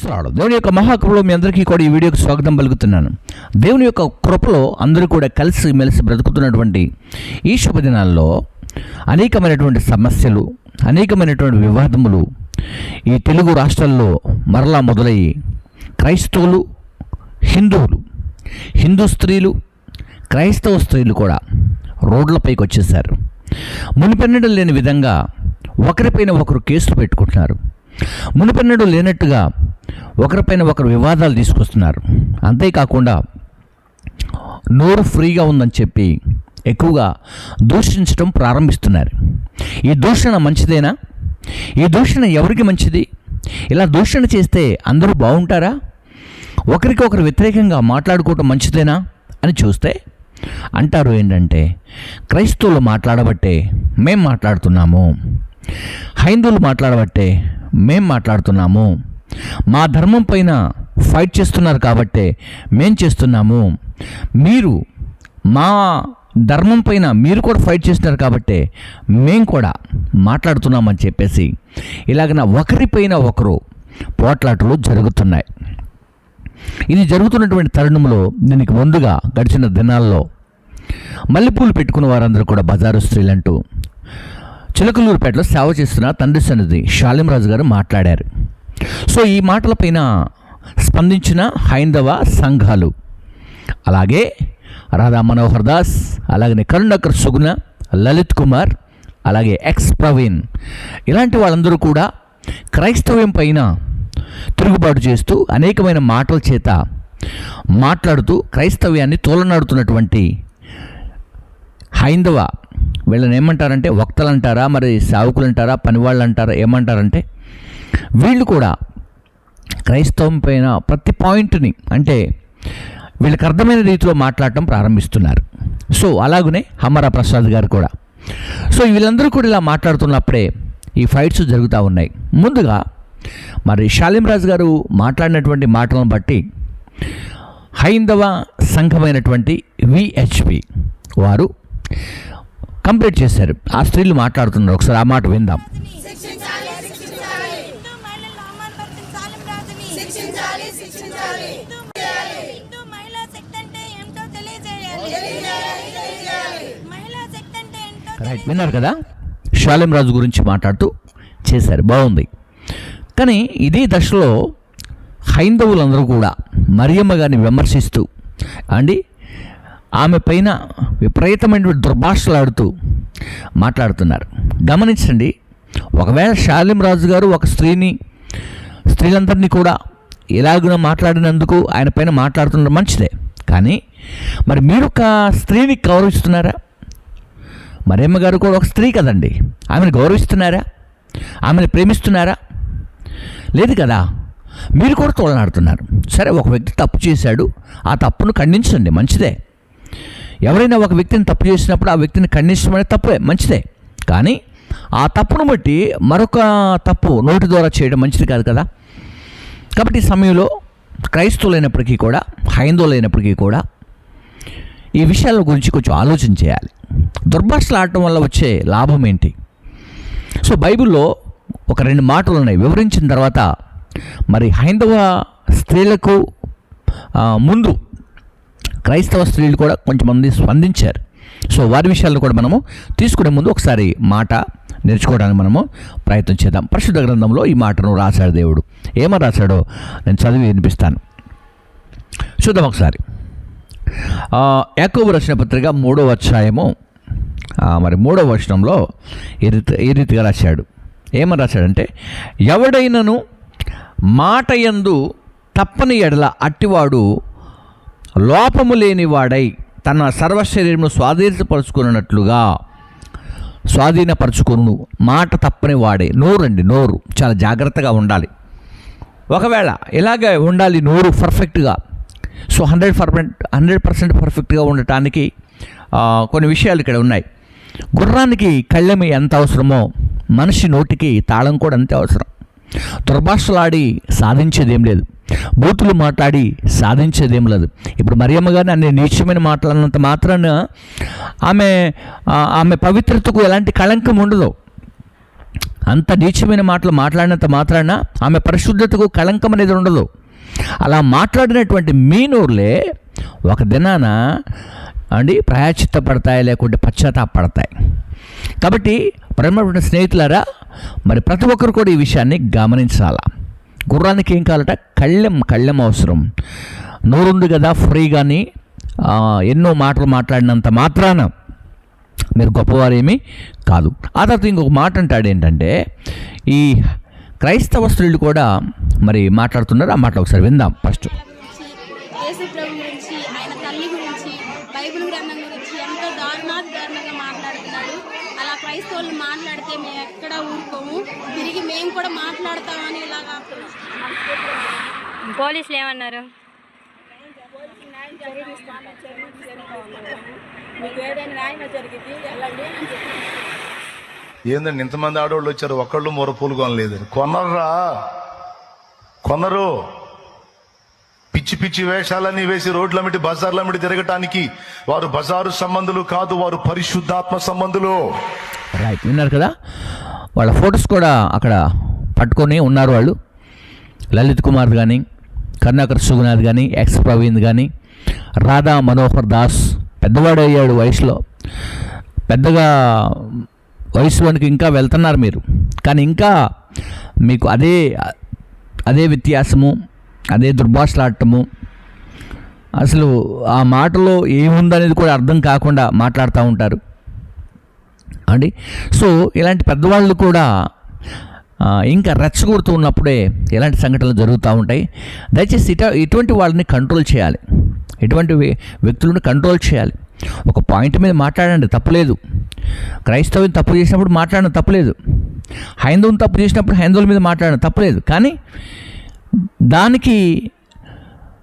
ప్రైజ్రాడు దేవుని యొక్క మహాకృపలో మీ అందరికీ కూడా ఈ వీడియోకి స్వాగతం పలుకుతున్నాను. దేవుని యొక్క కృపలో అందరూ కూడా కలిసి మెలిసి బ్రతుకుతున్నటువంటి ఈ శుభదినాల్లో అనేకమైనటువంటి సమస్యలు అనేకమైనటువంటి వివాదములు ఈ తెలుగు రాష్ట్రాల్లో మరలా మొదలయ్యి క్రైస్తవులు హిందువులు హిందూ స్త్రీలు క్రైస్తవ స్త్రీలు కూడా రోడ్లపైకి వచ్చేసారు మునిపెన్నడం లేని విధంగా ఒకరిపైన ఒకరు కేసులు పెట్టుకుంటున్నారు. మునుపెన్నడు లేనట్టుగా ఒకరిపైన ఒకరు వివాదాలు తీసుకొస్తున్నారు. అంతేకాకుండా నోరు ఫ్రీగా ఉందని చెప్పి ఎక్కువగా దూషించడం ప్రారంభిస్తున్నారు. ఈ దూషణ మంచిదేనా? ఈ దూషణ ఎవరికి మంచిది? ఇలా దూషణ చేస్తే అందరూ బాగుంటారా? ఒకరికి ఒకరు వ్యతిరేకంగా మాట్లాడుకోవటం మంచిదేనా అని చూస్తే అంటారు ఏంటంటే క్రైస్తవులు మాట్లాడబట్టే మేం మాట్లాడుతున్నాము. హైందువులు మాట్లాడబట్టే మేం మాట్లాడుతున్నాము. మా ధర్మం పైన ఫైట్ చేస్తున్నారు కాబట్టే మేం చేస్తున్నాము. మీరు మా ధర్మం పైన మీరు కూడా ఫైట్ చేస్తున్నారు కాబట్టే మేం కూడా మాట్లాడుతున్నామని చెప్పేసి ఇలాగన ఒకరిపైన ఒకరు పోట్లాటలు జరుగుతున్నాయి. ఇది జరుగుతున్నటువంటి తరుణంలో దీనికి ముందుగా గడిచిన దినాల్లో మల్లెపూలు పెట్టుకున్న వారందరూ కూడా బజారు స్త్రీలంటూ చిలకలూరుపేటలో సేవ చేస్తున్న తండ్రి సన్నిధి శాలింరాజు గారు మాట్లాడారు. సో ఈ మాటలపైన స్పందించిన హైందవ సంఘాలు అలాగే రాధా మనోహర్ దాస్ అలాగే కరుణాకర్ సుగుణ లలిత్ కుమార్ అలాగే ఎక్స్ ప్రవీణ్ ఇలాంటి వాళ్ళందరూ కూడా క్రైస్తవ్యం పైన తిరుగుబాటు చేస్తూ అనేకమైన మాటల చేత మాట్లాడుతూ క్రైస్తవ్యాన్ని తోలనాడుతున్నటువంటి హైందవ వీళ్ళని ఏమంటారంటే వక్తలు అంటారా మరి సావుకులు అంటారా పనివాళ్ళు అంటారా ఏమంటారంటే వీళ్ళు కూడా క్రైస్తవం పైన ప్రతి పాయింట్ని అంటే వీళ్ళకి అర్థమైన రీతిలో మాట్లాడటం ప్రారంభిస్తున్నారు. సో అలాగనే హమరా ప్రసాద్ గారు కూడా. సో వీళ్ళందరూ కూడా ఇలా మాట్లాడుతున్నప్పుడే ఈ ఫైట్స్ జరుగుతూ ఉన్నాయి. ముందుగా మరి రాజు గారు మాట్లాడినటువంటి మాటలను బట్టి హైందవ సంఘమైనటువంటి విహెచ్పి వారు కంప్లీట్ చేశారు. ఆ స్త్రీలు మాట్లాడుతున్నారు. ఒకసారి ఆ మాట విందాం. రైట్ విన్నారు కదా? షాలిం రాజు గురించి మాట్లాడుతూ చేశారు. బాగుంది. కానీ ఇదే దశలో హైందవులందరూ కూడా మరియమ్మ గారిని విమర్శిస్తూ అండి ఆమె పైన విపరీతమైన దుర్భాషలాడుతూ మాట్లాడుతున్నారు. గమనించండి ఒకవేళ షాలిం రాజు గారు ఒక స్త్రీని స్త్రీలందరినీ కూడా ఇలాగున మాట్లాడినందుకు ఆయన పైన మాట్లాడుతున్నారు మంచిదే. కానీ మరి మీరు ఒక స్త్రీని గౌరవిస్తున్నారా? మరేమ్మ గారు కూడా ఒక స్త్రీ కదండి. ఆమెను గౌరవిస్తున్నారా? ఆమెను ప్రేమిస్తున్నారా? లేదు కదా. మీరు కూడా తోలనాడుతున్నారు సరే ఒక వ్యక్తి తప్పు చేశాడు. ఆ తప్పును ఖండించండి. మంచిదే. ఎవరైనా ఒక వ్యక్తిని తప్పు చేసినప్పుడు ఆ వ్యక్తిని ఖండించడం అనేది తప్పే మంచిదే. కానీ ఆ తప్పును బట్టి మరొక తప్పు నోటి ద్వారా చేయడం మంచిది కాదు కదా. కాబట్టి ఈ సమయంలో క్రైస్తవులైనప్పటికీ కూడా హైందవులైనప్పటికీ కూడా ఈ విషయాల గురించి కొంచెం ఆలోచన చేయాలి. దుర్భాషలు ఆడటం వల్ల వచ్చే లాభం ఏంటి? సో బైబిల్లో ఒక రెండు మాటలు ఉన్నాయి. వివరించిన తర్వాత మరి హైందవ స్త్రీలకు ముందు క్రైస్తవ స్త్రీలు కూడా కొంతమంది స్పందించారు. సో వారి విషయాలను కూడా మనము తీసుకునే ముందు ఒకసారి మాట నేర్చుకోవడానికి మనము ప్రయత్నం చేద్దాం. పరిశుద్ధ గ్రంథంలో ఈ మాటను రాశాడు దేవుడు. ఏమని రాశాడో నేను చదివి వినిపిస్తాను. చూద్దాం ఒకసారి. ఆ, యాకోబు రచన పత్రిక మూడవ అధ్యాయము మరి మూడవ వచనంలో ఈ రీతి ఈ రీతిగా రాశాడు. ఏమని రాశాడంటే ఎవడైనను మాట యందు తప్పని ఎడల అట్టివాడు లోపము లేనివాడై తన సర్వశరీరమును స్వాధీనపరుచుకున్నట్లుగా స్వాధీనపరుచుకును మాట తప్పని వాడే. నోరండి నోరు. చాలా జాగ్రత్తగా ఉండాలి. ఒకవేళ ఇలాగే ఉండాలి నోరు పర్ఫెక్ట్గా. So hundred percent hundred percent పర్ఫెక్ట్గా ఉండటానికి కొన్ని విషయాలు ఇక్కడ ఉన్నాయి. గుర్రానికి కళ్ళెమి ఎంత అవసరమో మనిషి నోటికి తాళం కూడా అంతే అవసరం. దుర్భాషలాడి సాధించేదేం లేదు. బూతులు మాట్లాడి సాధించేదేం లేదు. ఇప్పుడు మరియమ్మ గారిని అన్ని నీచమైన మాట్లాడినంత మాత్రాన ఆమె ఆమె పవిత్రతకు ఎలాంటి కళంకం ఉండదు. అంత నీచమైన మాటలు మాట్లాడినంత మాత్రాన ఆమె పరిశుద్ధతకు కళంకం అనేది ఉండదు. అలా మాట్లాడినటువంటి మీ ఒక దినాన అండి ప్రాయచిత్త పడతాయి లేకుంటే పశ్చాత్తాపడతాయి కాబట్టి ప్రేమటువంటి స్నేహితులారా మరి ప్రతి ఒక్కరు కూడా ఈ విషయాన్ని గమనించాలా? గుర్రానికి ఏం కావాలట? కళ్ళెం కళ్ళెం అవసరం. నోరుంది కదా ఫ్రీ కానీ ఎన్నో మాటలు మాట్లాడినంత మాత్రాన మీరు గొప్పవారేమీ కాదు. ఆ తర్వాత ఇంకొక మాట అంటాడు ఏంటంటే ఈ క్రైస్తవ స్త్రీలు కూడా మరి మాట్లాడుతున్నారు. ఆ మాటలు ఒకసారి విందాం ఫస్ట్ గురించి యేసు ప్రభు గురించి ఆయన తల్లి గురించి బైబిల్ గ్రంథం గురించి ఎంతో దారుణాతి దారుణంగా మాట్లాడుతున్నారు అలా క్రైస్తవులు మాట్లాడితే మేము ఎక్కడ ఊరుకోము. తిరిగి మేము కూడా మాట్లాడతామని ఇలాగా పోలీసులు ఏమన్నారు? ఏందండి ఇంతమంది ఆడవాళ్ళు వచ్చారు ఒక్కళ్ళు మొర పూలు కొనలేదు కొనర్రా? కొనరు. పిచ్చి పిచ్చి వేషాలన్నీ వేసి రోడ్లమిటి బజార్లమిటి తిరగటానికి వారు బజారు సంబంధులు కాదు వారు పరిశుద్ధాత్మ సంబంధులు. రైట్ విన్నారు కదా? వాళ్ళ ఫొటోస్ కూడా అక్కడ పట్టుకొని ఉన్నారు వాళ్ళు. లలిత్ కుమార్ కానీ కర్ణాకర్ సుగునాథ్ కానీ ఎక్స్ ప్రవీణ్ కానీ రాధా మనోహర్ దాస్ పెద్దవాడు అయ్యాడు వయసులో. పెద్దగా వయసులోనికి ఇంకా వెళ్తున్నారు మీరు. కానీ ఇంకా మీకు అదే అదే వ్యత్యాసము అదే దుర్భాషలాడటము అసలు ఆ మాటలో ఏముందనేది కూడా అర్థం కాకుండా మాట్లాడుతూ ఉంటారు. అండి? సో ఇలాంటి పెద్దవాళ్ళు కూడా ఇంకా రెచ్చగొడుతూ ఉన్నప్పుడే ఇలాంటి సంఘటనలు జరుగుతూ ఉంటాయి. దయచేసి ఇట ఇటువంటి వాళ్ళని కంట్రోల్ చేయాలి. ఇటువంటి వ్యక్తులను కంట్రోల్ చేయాలి. ఒక పాయింట్ మీద మాట్లాడండి తప్పులేదు క్రైస్తవుని తప్పు చేసినప్పుడు మాట్లాడడం తప్పులేదు హైందవుని తప్పు చేసినప్పుడు హైందవుల మీద మాట్లాడడం తప్పులేదు కానీ దానికి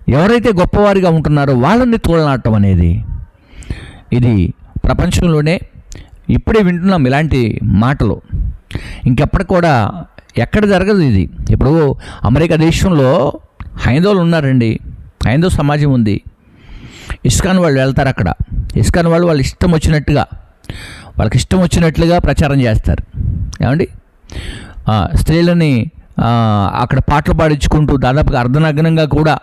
ఎవరైతే గొప్పవారిగా ఉంటున్నారో వాళ్ళని తోలనాటం అనేది ఇది ప్రపంచంలోనే ఇప్పుడే వింటున్నాం ఇలాంటి మాటలు. ఇంకెప్పటికి కూడా ఎక్కడ జరగదు ఇది. ఇప్పుడు అమెరికా దేశంలో హైందవులు ఉన్నారండి. హైందవ సమాజం ఉంది. ఇస్కాన్ వాళ్ళు వెళ్తారు అక్కడ. ఇస్కాన్ వాళ్ళు వాళ్ళు ఇష్టం వచ్చినట్టుగా వాళ్ళకి ఇష్టం వచ్చినట్లుగా ప్రచారం చేస్తారు. ఏమండి? స్త్రీలని అక్కడ పాటలు పాడించుకుంటూ దాదాపుగా అర్ధనగ్నంగా కూడా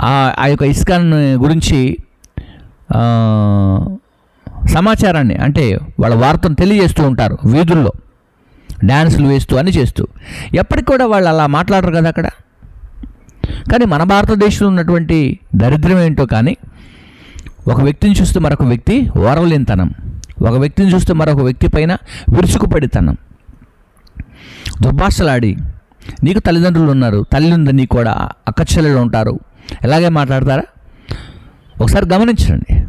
ఆ యొక్క ఇస్కాన్ గురించి సమాచారాన్ని అంటే వాళ్ళ వార్తను తెలియజేస్తూ ఉంటారు వీధుల్లో. డ్యాన్సులు వేస్తూ అని చేస్తూ. ఎప్పటికి కూడా వాళ్ళు అలా మాట్లాడరు కదా అక్కడ? కానీ మన భారతదేశంలో ఉన్నటువంటి దరిద్రం ఏంటో కానీ ఒక వ్యక్తిని చూస్తే మరొక వ్యక్తి ఓరవలేనితనం ఒక వ్యక్తిని చూస్తే మరొక వ్యక్తి పైన విరుచుకుపడితనం. దుర్భాషలాడి నీకు తల్లిదండ్రులు ఉన్నారు తల్లి ఉంది నీకు కూడా అక్క చెల్లెలు ఉంటారు. ఎలాగే మాట్లాడతారా? ఒకసారి గమనించండి.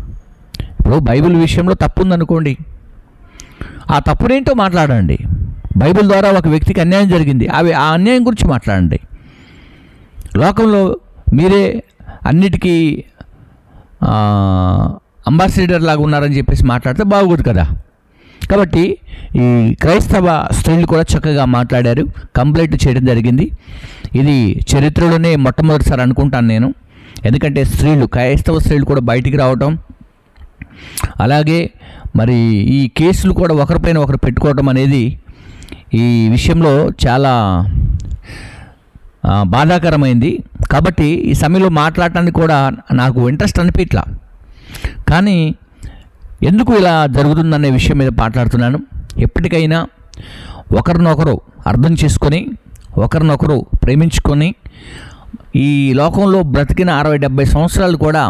ఇప్పుడు బైబిల్ విషయంలో తప్పు ఉందనుకోండి ఆ తప్పునేంటో మాట్లాడండి. బైబిల్ ద్వారా ఒక వ్యక్తికి అన్యాయం జరిగింది. అవి ఆ అన్యాయం గురించి మాట్లాడండి. లోకంలో మీరే అన్నిటికీ అంబాసిడర్ లాగా ఉన్నారని చెప్పేసి మాట్లాడితే బాగోదు కదా. కాబట్టి ఈ క్రైస్తవ స్త్రీలు కూడా చక్కగా మాట్లాడారు. కంప్లైంట్ చేయడం జరిగింది. ఇది చరిత్రలోనే మొట్టమొదటిసారి అనుకుంటాను నేను. ఎందుకంటే స్త్రీలు క్రైస్తవ స్త్రీలు కూడా బయటికి రావటం అలాగే మరి ఈ కేసులు కూడా ఒకరిపైన ఒకరు పెట్టుకోవటం అనేది ఈ విషయంలో చాలా బాధాకరమైంది. కాబట్టి ఈ సమయంలో మాట్లాడటానికి కూడా నాకు ఇంట్రెస్ట్ అనిపించట్లా. కానీ ఎందుకు ఇలా జరుగుతుందనే విషయం మీద మాట్లాడుతున్నాను. ఎప్పటికైనా ఒకరినొకరు అర్థం చేసుకొని ఒకరినొకరు ప్రేమించుకొని ఈ లోకంలో బ్రతికిన అరవై డెబ్బై సంవత్సరాలు కూడా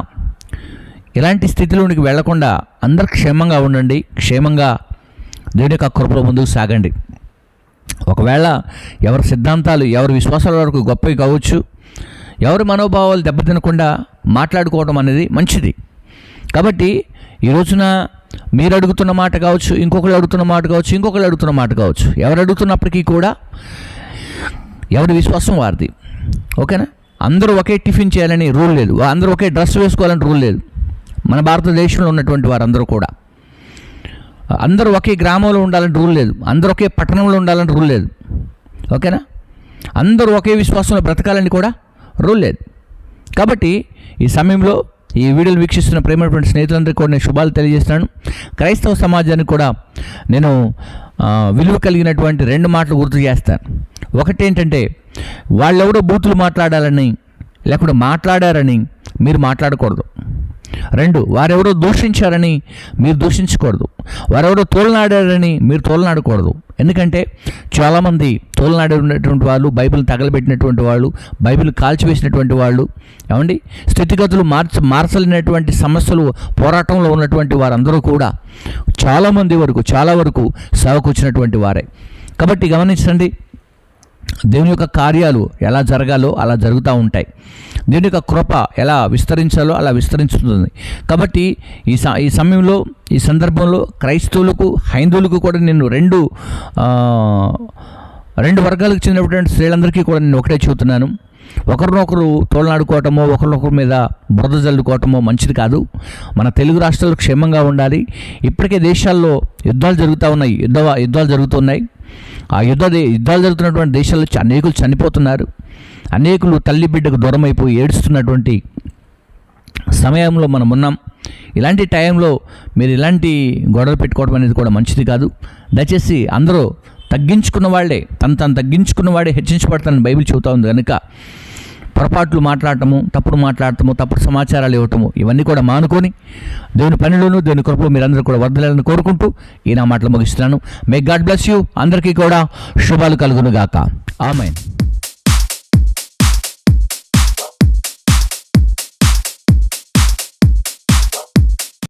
ఇలాంటి స్థితిలోనికి వెళ్ళకుండా అందరు క్షేమంగా ఉండండి క్షేమంగా దేవుని యొక్క కృపలో ముందుకు సాగండి. ఒకవేళ ఎవరి సిద్ధాంతాలు ఎవరి విశ్వాసాల వరకు గొప్పవి కావచ్చు ఎవరి మనోభావాలు దెబ్బతినకుండా మాట్లాడుకోవడం అనేది మంచిది. కాబట్టి ఈ రోజున మీరు అడుగుతున్న మాట కావచ్చు ఇంకొకరు అడుగుతున్న మాట కావచ్చు ఇంకొకరు అడుగుతున్న మాట కావచ్చు. ఎవరు అడుగుతున్నప్పటికీ కూడా ఎవరి విశ్వాసం వారిది. ఓకేనా? అందరూ ఒకే టిఫిన్ చేయాలని రూల్ లేదు. అందరూ ఒకే డ్రెస్ వేసుకోవాలని రూల్ లేదు. మన భారతదేశంలో ఉన్నటువంటి వారందరూ కూడా. అందరూ ఒకే గ్రామంలో ఉండాలని రూల్ లేదు. అందరూ ఒకే పట్టణంలో ఉండాలని రూల్ లేదు. ఓకేనా? అందరూ ఒకే విశ్వాసంలో బ్రతకాలని కూడా రూల్ లేదు. కాబట్టి ఈ సమయంలో ఈ వీడియోలు వీక్షిస్తున్న ప్రేమైనటువంటి స్నేహితులందరికీ కూడా నేను శుభాలు తెలియజేస్తున్నాను. క్రైస్తవ సమాజానికి కూడా నేను విలువ కలిగినటువంటి రెండు మాటలు గుర్తు చేస్తాను. ఒకటి ఏంటంటే వాళ్ళెవరో బూతులు మాట్లాడాలని లేకుంటే మాట్లాడారని మీరు మాట్లాడకూడదు. రెండు వారెవరో దూషించారని మీరు దూషించకూడదు. వారెవరో తోలనాడారని మీరు తోలనాడకూడదు. ఎందుకంటే చాలామంది తోలనాడే ఉన్నటువంటి వాళ్ళు బైబిల్ తగలబెట్టినటువంటి వాళ్ళు బైబిల్ కాల్చివేసినటువంటి వాళ్ళు ఏమండి? స్థితిగతులు మార్చ మార్చలేనటువంటి సమస్యలు పోరాటంలో ఉన్నటువంటి వారందరూ కూడా చాలామంది వరకు చాలా వరకు సేవకు వచ్చినటువంటి వారే. కాబట్టి గమనించండి దేవుని యొక్క కార్యాలు ఎలా జరగాలో అలా జరుగుతూ ఉంటాయి. దేవుని యొక్క కృప ఎలా విస్తరించాలో అలా విస్తరించుతుంది. కాబట్టి ఈ స ఈ సమయంలో ఈ సందర్భంలో క్రైస్తవులకు హైందువులకు కూడా నేను రెండు రెండు వర్గాలకు చెందినటువంటి స్త్రీలందరికీ కూడా నేను ఒకటే చెబుతున్నాను. ఒకరినొకరు తోలనాడుకోవటమో ఒకరినొకరి మీద బురద జల్లుకోవటమో మంచిది కాదు. మన తెలుగు రాష్ట్రాలు క్షేమంగా ఉండాలి. ఇప్పటికే దేశాల్లో యుద్ధాలు జరుగుతూ ఉన్నాయి. యుద్ధ యుద్ధాలు జరుగుతున్నాయి. ఆ యుద్ధ యుద్ధాలు జరుగుతున్నటువంటి దేశాల్లో అనేకులు చనిపోతున్నారు. అనేకులు తల్లి బిడ్డకు దూరం అయిపోయి ఏడుస్తున్నటువంటి సమయంలో మనం ఉన్నాం. ఇలాంటి టైంలో మీరు ఇలాంటి గొడవలు పెట్టుకోవడం అనేది కూడా మంచిది కాదు. దయచేసి అందరూ తగ్గించుకున్న వాళ్ళే తను తను తగ్గించుకున్న వాడే హెచ్చించబడతానని బైబిల్ చెబుతా ఉంది కనుక పొరపాట్లు మాట్లాడటము తప్పుడు మాట్లాడటము తప్పుడు సమాచారాలు ఇవ్వటము ఇవన్నీ కూడా మానుకొని దేవుని పనిలోను దేవుని కృపలో మీరందరూ కూడా వర్ధలాలని కోరుకుంటూ ఈ నా మాటలు ముగిస్తున్నాను. మే గాడ్ బ్లెస్ యూ అందరికీ కూడా శుభాలు కలుగును గాక ఆమె